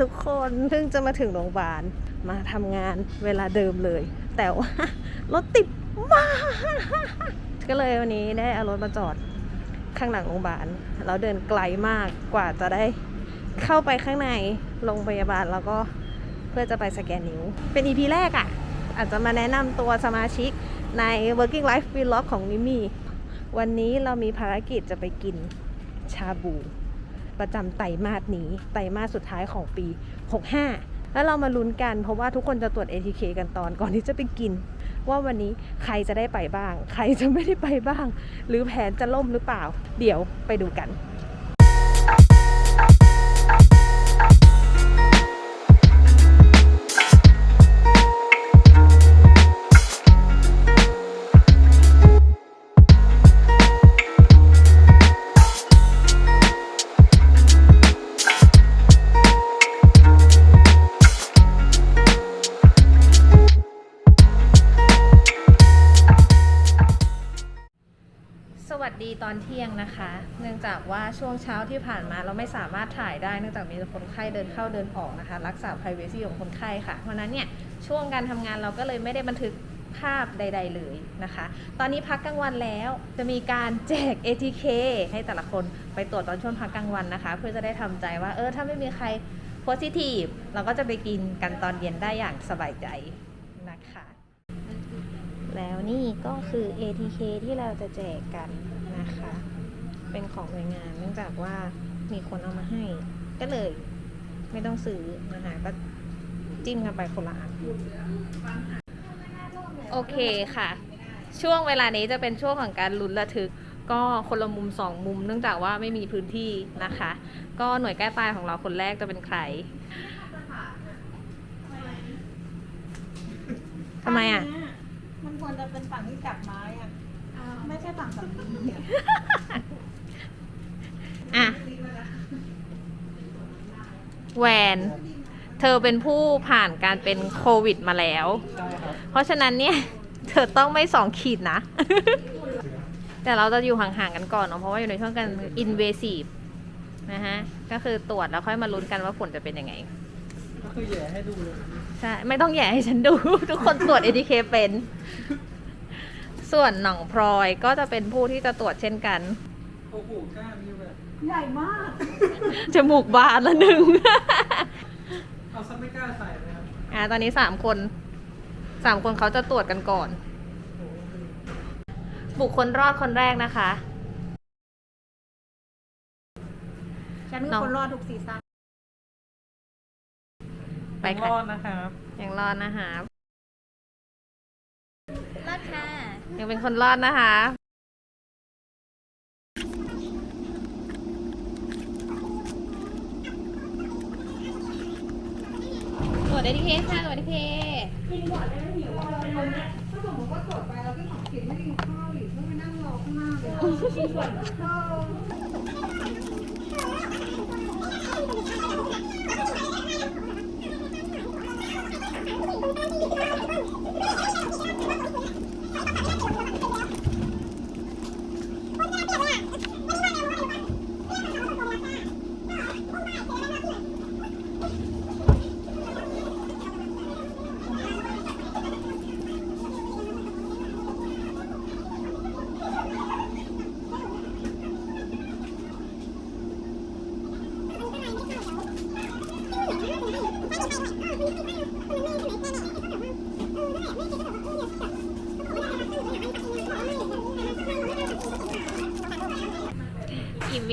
ทุกคนเพิ่งจะมาถึงโรงพยาบาลมาทำงานเวลาเดิมเลย แต่ว่ารถติดมากก็เลยวันนี้ได้เอารถมาจอดข้างหลังโรงพยาบาลแล้วเดินไกลมากกว่าจะได้เข้าไปข้างในโรงพยาบาลแล้วก็เพื่อจะไปสแกนนิ้ว เป็น EP แรกอะ่ะ อาจจะมาแนะนำตัวสมาชิกใน Working Life Vlog ของนิมี่วันนี้เรามีภารกิจจะไปกินชาบู ประจำไตรมาสนี้ ไตรมาสสุดท้ายของปี 65 แล้วเรามาลุ้นกันเพราะว่าทุกคนจะตรวจ ATK กันตอนก่อนที่จะไปกิน ว่าวันนี้ใครจะได้ไปบ้าง ใครจะไม่ได้ไปบ้าง หรือแผนจะล่มหรือเปล่า เดี๋ยวไปดูกัน ตอนเที่ยงนะคะ เนื่องจากว่าช่วงเช้าที่ผ่านมาเราไม่สามารถถ่ายได้ เนื่องจากมีคนไข้เดินเข้าเดินออกนะคะ รักษา p r i เวซีของคนไข้ค่ะ เพราะนั้นเนี่ยช่วงการทำงานเราก็เลยไม่ได้บันทึกภาพใด ๆ เลยนะคะ ตอนนี้พักกลางวันแล้วจะมีการแจก ATK ให้แต่ละคนไปตรวจตอนช่วงพักกลางวันนะคะ เพื่อจะได้ทำใจว่าเออถ้าไม่มีใคร positive เราก็จะไปกินกันตอนเย็นได้อย่างสบายใจนะคะ แล้วนี่ก็คือ ATK ที่เราจะแจกกัน นะคะ เป็นของหน่วยงานเนื่องจากว่ามีคนเอามาให้ ก็เลย ไม่ต้องซื้อนะคะก็จิ้มกันไปคนละอันโอเคค่ะ ช่วงเวลานี้จะเป็นช่วงของการลุ้นระทึก ก็คนละมุมสองมุม เนื่องจากว่าไม่มีพื้นที่นะคะ ก็หน่วยใกล้ตายของเราคนแรกจะเป็นใครทำไมอะ มันควรจะเป็นฝั่งที่จับไม้ อะไม่ใช่ฝั่งสามีอะอะแวน เธอเป็นผู้ผ่านการเป็นโควิดมาแล้ว ใช่ครับเพราะฉะนั้นเนี่ย เธอต้องไม่สองขีดนะ แต่เราจะอยู่ห่างๆกันก่อนเนาะเพราะว่าอยู่ในช่วงการ invasive นะฮะ ก็คือตรวจแล้วค่อยมาลุ้นกันว่าผลจะเป็นยังไง ก็คือแย่ให้ดูเลย ใช่ ไม่ต้องแย่ให้ฉันดู ทุกคนตรวจ ATK เป็น ส่วนหน่องพลอยก็จะเป็นผู้ที่จะตรวจเช่นกัน โอ้โหกล้ามนี่แบบใหญ่มาก จมูกบานละหนึ่ง เอาซักไม่กล้าใส่เลยครับอ่าตอนนี้สามคนสามคนเขาจะตรวจกันก่อนโอ้โหบุคคลรอดคนแรกนะคะ ฉันคือน้องคนรอดทุกซีซั่น ไปรค่ะอดนะครับ ยังรอดนะคะ รอดค่ะ ยังเป็นคนรอดนะคะ ตรวจได้ที่เคค่ะตรวจได้ที่เคกินหมดได้ไม่หิวอะถ้าสมมติว่าตรวจไปแล้วพี่ของกินไม่กินข้าวอีกต้องไปนั่งรอข้างหน้าเลยกินส่วนข้าว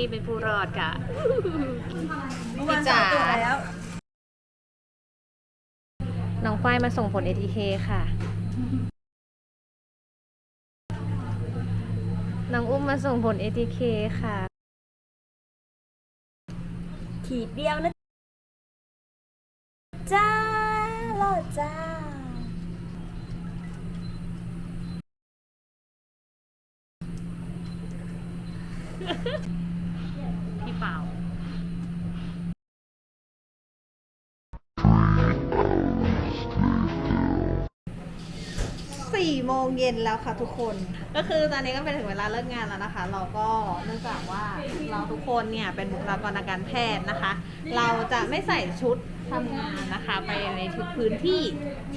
อิมมี่เป็นผู้รอดค่ะเมื่อวานสอบตรวจแล้วน้องฝ้ายมาส่งผล ATK ค่ะ น้องอุ้มมาส่งผล ATK ค่ะ ขีดเดียวนะจ้ารอดจ้าพี่ 4โมงเย็นแล้วค่ะทุกคน ก็คือตอนนี้ก็เป็นถึงเวลาเลิกงานแล้วนะคะ เราก็เนื่องจากว่าเราทุกคนเนี่ยเป็นบุคลากรทางการแพทย์นะคะ เราจะไม่ใส่ชุดทำงานนะคะ ไปในชุดพื้นที่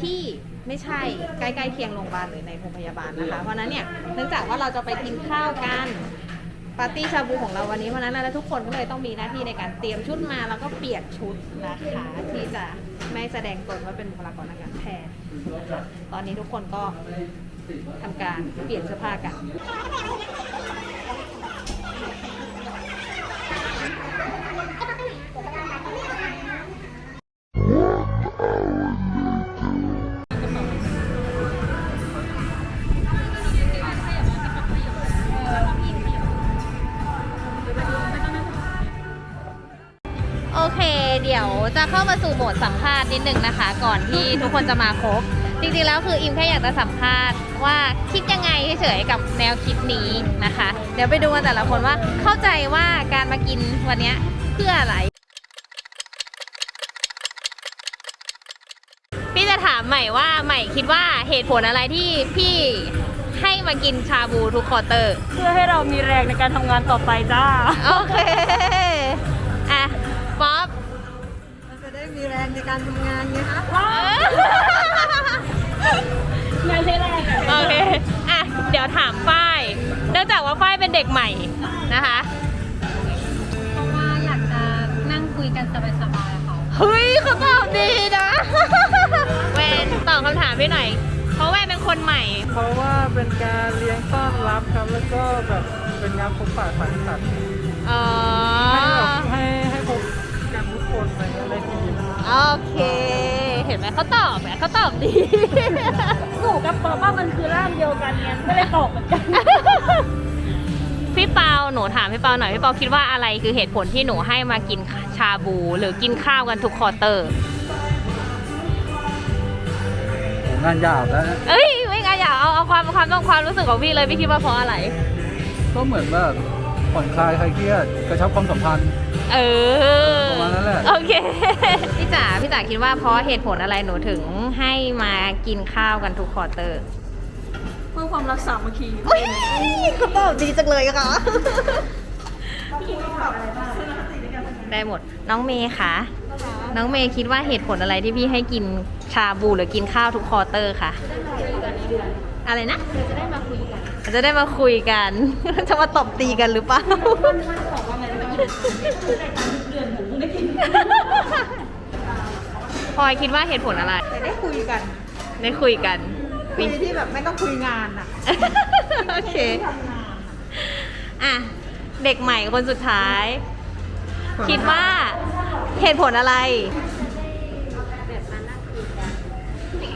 ที่ไม่ใช่ใกล้ๆเคียงโรงพยาบาลหรือในโรงพยาบาลนะคะ เพราะฉะนั้นเนี่ยเนื่องจากว่าเราจะไปกินข้าวกันปาร์ตี้ชาบูของเราวันนี้เพราะฉะนั้นแล้วทุกคนก็เลยต้องมีหน้าที่ในการเตรียมชุดมาแล้วก็เปลี่ยนชุดนะคะ ที่จะไม่แสดงตนว่าเป็นบุคลากรทางการแพทย์ ตอนนี้ทุกคนก็ทำการเปลี่ยนเสื้อผ้ากัน เข้ามาสู่โหมดสัมภาษณ์นิดนึงนะคะ ก่อนที่ทุกคนจะมาครบ จริงๆแล้วคืออิมแค่อยากจะสัมภาษณ์ว่าคิดยังไงเฉยๆกับแนวคิดนี้นะคะ เดี๋ยวไปดูกันแต่ละคนว่าเข้าใจว่าการมากินวันเนี้ยเพื่ออะไร พี่จะถามใหม่ว่าใหม่คิดว่าเหตุผลอะไรที่พี่ให้มากินชาบูทุกคอร์เตอร์ เพื่อให้เรามีแรงในการทำงานต่อไปจ้า โอเค มีแรงในการทำงานไงคะงานใช้แรงอะโอเคอะเดี๋ยวถามฝ้าย เนื่องจากว่าฝ้ายเป็นเด็กใหม่นะคะ เพราะว่าอยากจะนั่งคุยกันสบายๆค่ะเฮ้ยเขาตอบดีนะเวนตอบคำถามพี่หน่อย เพราะแวนเป็นคนใหม่ เพราะว่าเป็นการเลี้ยงต้อนรับครับแล้วก็แบบเป็นงานพบปะสังสรรค์อ๋อ ให้แบบให้ให้พบกันทุกคนอะไรเงี้ยในทีม โอเค เห็นไหมเขาตอบไหมเขาตอบดี หนูกับป๊อปว่ามันคือร่างเดียวกันไงไม่ได้ตอบเหมือนกันพี่เปาหนูถามพี่เปาหน่อยพี่เปาคิดว่าอะไรคือเหตุผลที่หนูให้มากินชาบู หรือกินข้าวกันทุกควอเตอร์งานยาวแล้วเอ้ยไม่งั้นอย่าเอาเอาความความต้องความรู้สึกของพี่เลยพี่คิดว่าเพราะอะไร ก็เหมือนแบบผ่อนคลายคลายเครียดกระชับความสัมพันธ์ เออประมาณนั้นแหละ โอเค พี่จ๋าพี่จ๋าคิดว่าเพราะเหตุผลอะไรหนูถึงให้มากินข้าวกันทุกควอเตอร์เพื่อความรักสามัคคีอุ้ยเขาตอบดีจังเลยค่ะ ได้หมด น้องเมย์คะน้องเมย์คิดว่าเหตุผลอะไรที่พี่ให้กินชาบูหรือกินข้าวทุกควอเตอร์คะอะไรนะจะได้มาคุยกันจะได้มาคุยกัน จะมาตบตีกันหรือเปล่า บอกว่าไงนะคือได้ตังค์ทุกเดือนหมูได้กินพลอยคิดว่าเหตุผลอะไร แต่ได้คุยกันได้คุยกันคุยที่แบบไม่ต้องคุยงานอะโอเคอะเด็กใหม่คนสุดท้าย คิดว่าเหตุผลอะไร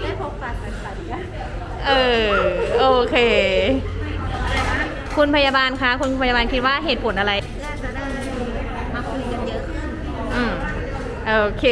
ได้พบปะสังสรรค์กันเออโอเค คุณพยาบาลคะคุณพยาบาลคิดว่าเหตุผลอะไร น่าจะได้มาคุยกันเยอะขึ้น อืม โอเค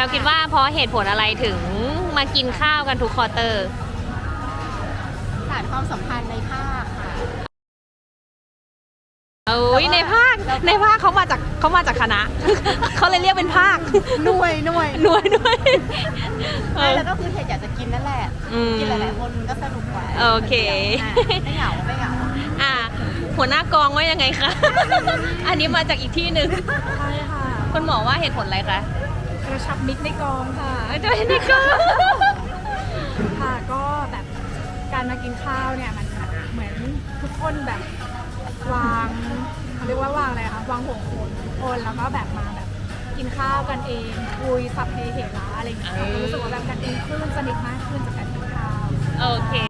ลวคิดว่าเพราะเหตุผลอะไรถึงมากินข้าวกันทุกควอเตอร์ผ่านความสัมพันธ์ในภาคค่ะ โอ้ยในภาคในภาคเขามาจากเขามาจากคณะ เขาเลยเรียกเป็นภาคหน่วยหน่วยหน่วยด้วยเอไม่อแล้วก็คือเหตุอยากจะกินนั่นแหละอืมกินหลายๆคนมันก็สนุกกว่า โอเคอะไม่เหงาไม่เหงาอะหัวหน้ากองว่ายังไงคะ อันนี้มาจากอีกที่หนึ่งใช่ค่ะคุณหมอว่าเหตุผลอะไรคะ กระชับมิตรในกองค่ะจะเห็นในกองค่ะก็แบบการมากินข้าวเนี่ยมันเหมือนทุกคนแบบวางเขาเรียกว่าวางอะไรคะวางห่วงโคนทุกคนแล้วก็แบบมาแบบกินข้าวกันเองคุยสัพเพเหระอะไรอย่างเงี้ยรู้สึกว่าแบบกันเองขึ้นสนิทมากขึ้นจากการกินข้าว โอเค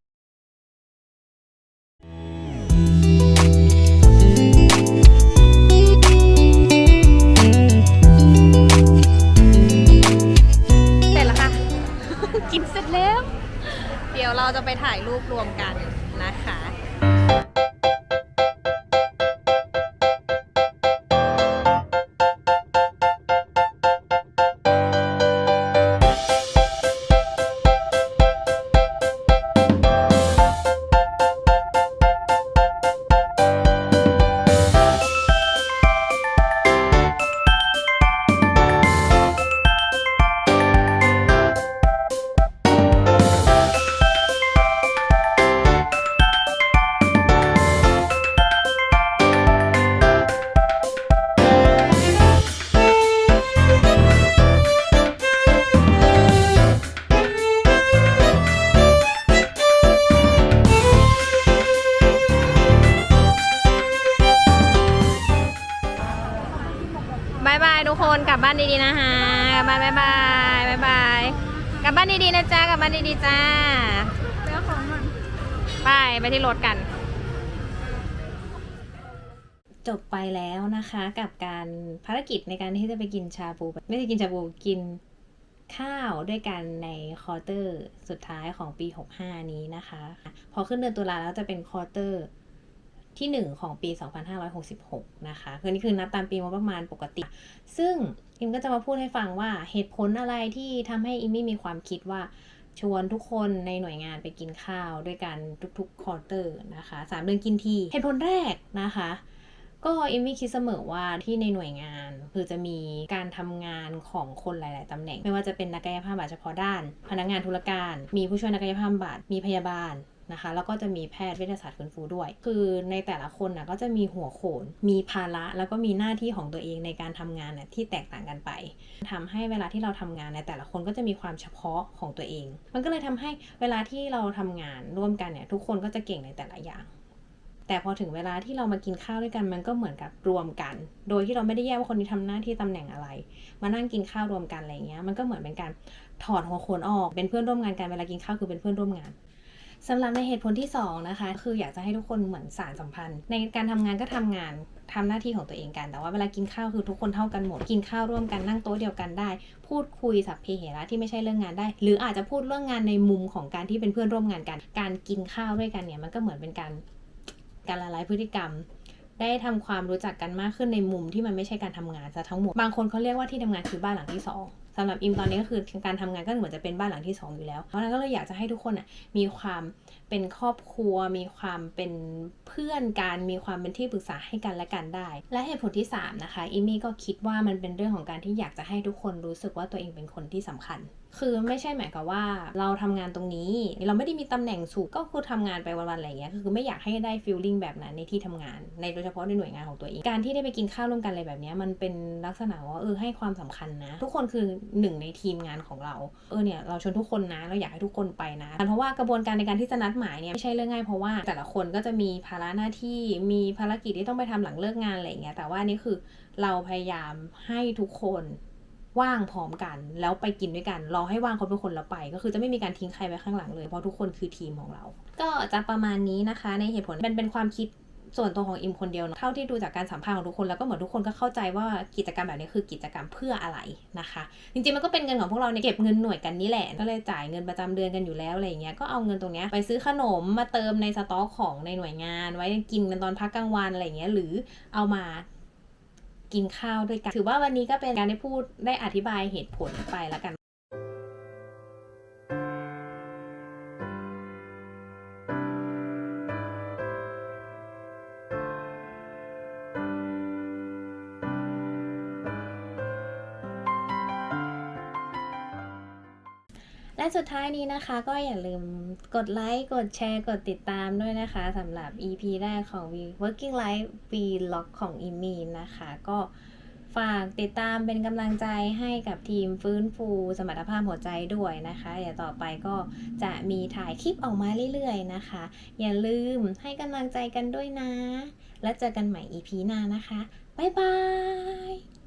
จะไปถ่ายรูปรวมกันายทุกคนกลับบ้านดีๆนะคะกลับบ้านบายบายบายบายกลับบ้านดีๆนะจ๊ะกลับบ้านดีๆจ้าแล้วของมันไปไปที่รถกัน จบไปแล้วนะคะ กับการภารกิจในการที่จะไปกินชาบูไม่ใช่กินชาบูกินข้าวด้วยกันในคอเตอร์สุดท้ายของปี 65 นี้นะคะ พอขึ้นเดือนตุลาแล้วจะเป็นคอเตอร์ ที่ 1 ของปี 2566 นะคะคือนี่คือนับตามปีงบประมาณปกติ ซึ่งอิมก็จะมาพูดให้ฟังว่าเหตุผลอะไรที่ทำให้อิมมี่มีความคิดว่าชวนทุกคนในหน่วยงานไปกินข้าวด้วยกันทุกๆควอเตอร์นะคะสามเดือนกินที เหตุผลแรกนะคะ ก็เอมมี่คิดเสมอว่าที่ในหน่วยงานคือจะมีการทำงานของคนหลาย ๆตำแหน่ง ไม่ว่าจะเป็นนักกายภาพบำบัดเฉพาะด้าน พนักงานธุรการ มีผู้ช่วยนักกายภาพบำบัดมีพยาบาล นะคะ แล้วก็จะมีแพทย์เวชศาสตร์ฟื้นฟูด้วย คือในแต่ละคนนะก็จะมีหัวโขน มีภาระแล้วก็มีหน้าที่ของตัวเองในการทำงานนะที่แตกต่างกันไปทำให้เวลาที่เราทำงานในแต่ละคนก็จะมีความเฉพาะของตัวเอง มันก็เลยทำให้เวลาที่เราทำงานร่วมกันเนี่ยทุกคนก็จะเก่งในแต่ละอย่างแต่พอถึงเวลาที่เรามากินข้าวด้วยกันมันก็เหมือนกับรวมกัน โดยที่เราไม่ได้แยกว่าคนนี้ทำหน้าที่ตำแหน่งอะไร มานั่งกินข้าวรวมกันอะไรเงี้ย มันก็เหมือนเป็นการถอดหัวโขนออก เป็นเพื่อนร่วมงานกัน เวลากินข้าวคือเป็นเพื่อนร่วมงาน สำหรับในเหตุผลที่สองนะคะคืออยากจะให้ทุกคนเหมือนสารสัมพันธ์ ในการทำงานก็ทำงานทำหน้าที่ของตัวเองกัน แต่ว่าเวลากินข้าวคือทุกคนเท่ากันหมด กินข้าวร่วมกันนั่งโต๊ะเดียวกันได้ พูดคุยสัพเพเหระที่ไม่ใช่เรื่องงานได้ หรืออาจจะพูดเรื่องงานในมุมของการที่เป็นเพื่อนร่วมงานกัน การกินข้าวด้วยกันเนี่ยมันก็เหมือนเป็นการการละลายพฤติกรรมได้ทำความรู้จักกันมากขึ้นในมุมที่มันไม่ใช่การทำงานซะทั้งหมด บางคนเขาเรียกว่าที่ทำงานคือบ้านหลังที่สอง สำหรับอิมตอนนี้ก็คือการทำงานก็เหมือนจะเป็นบ้านหลังที่สองอยู่แล้ว เพราะฉะนั้นก็เลยอยากจะให้ทุกคนอะมีความเป็นครอบครัว มีความเป็นเพื่อนกัน มีความเป็นที่ปรึกษาให้กันและกันได้ และเหตุผลที่สามนะคะอิมมี่ก็คิดว่ามันเป็นเรื่องของการที่อยากจะให้ทุกคนรู้สึกว่าตัวเองเป็นคนที่สำคัญ คือไม่ใช่หมายความว่าเราทำงานตรงนี้ เราไม่ได้มีตำแหน่งสูงก็คือทำงานไปวันๆอะไรอย่างเงี้ยคือไม่อยากให้ได้ฟีลลิ่งแบบนั้นในที่ทำงาน ในโดยเฉพาะในหน่วยงานของตัวเองการที่ได้ไปกินข้าวร่วมกันอะไรแบบเนี้ยมันเป็นลักษณะว่าเออให้ความสำคัญนะ ทุกคนคือหนึ่งในทีมงานของเราเออเนี่ยเราชวนทุกคนนะเราอยากให้ทุกคนไปนะเพราะว่ากระบวนการในการที่จะนัดหมายเนี่ยไม่ใช่เรื่องง่ายเพราะว่าแต่ละคนก็จะมีภาระหน้าที่มีภารกิจที่ต้องไปทำหลังเลิกงานอะไรอย่างเงี้ยแต่ว่านี่คือเราพยายามให้ทุกคน ว่างพร้อมกัน แล้วไปกินด้วยกันรอให้ว่างครบทุกคนแล้วไป ก็คือจะไม่มีการทิ้งใครไว้ข้างหลังเลยเพราะทุกคนคือทีมของเรา ก็จะประมาณนี้นะคะ ในเหตุผลเป็นเป็นความคิดส่วนตัวของอิมคนเดียวเนะเท่าที่ดูจากการสัมภาษณ์ของทุกคนแล้วก็เหมือนทุกคนก็เข้าใจว่ากิจกรรมแบบนี้คือกิจกรรมเพื่ออะไรนะคะ จริงๆมันก็เป็นเงินของพวกเราเนี่ยเก็บเงินหน่วยกันนี่แหละ ก็เลยจ่ายเงินประจำเดือนกันอยู่แล้วอะไรอย่างเงี้ยก็เอาเงินตรงเนี้ยไปซื้อขนมมาเติมในสต็อกของในหน่วยงาน ไว้กินกันตอนพักกลางวันอะไรอย่างเงี้ยหรือเอามา กินข้าวด้วยกัน ถือว่าวันนี้ก็เป็นการได้พูดได้อธิบายเหตุผลไปแล้วกัน สุดท้ายนี้นะคะ ก็อย่าลืมกดไลค์กดแชร์กดติดตามด้วยนะคะสำหรับ EP แรกของ Working Life Vlog ของอิมีนนะคะ ก็ฝากติดตามเป็นกำลังใจให้กับทีมฟื้นฟูสมรรถภาพหัวใจด้วยนะคะเดี๋ยวต่อไปก็จะมีถ่ายคลิปออกมาเรื่อยๆนะคะ อย่าลืมให้กำลังใจกันด้วยนะ และเจอกันใหม่ EP หน้านะคะ บ๊ายบาย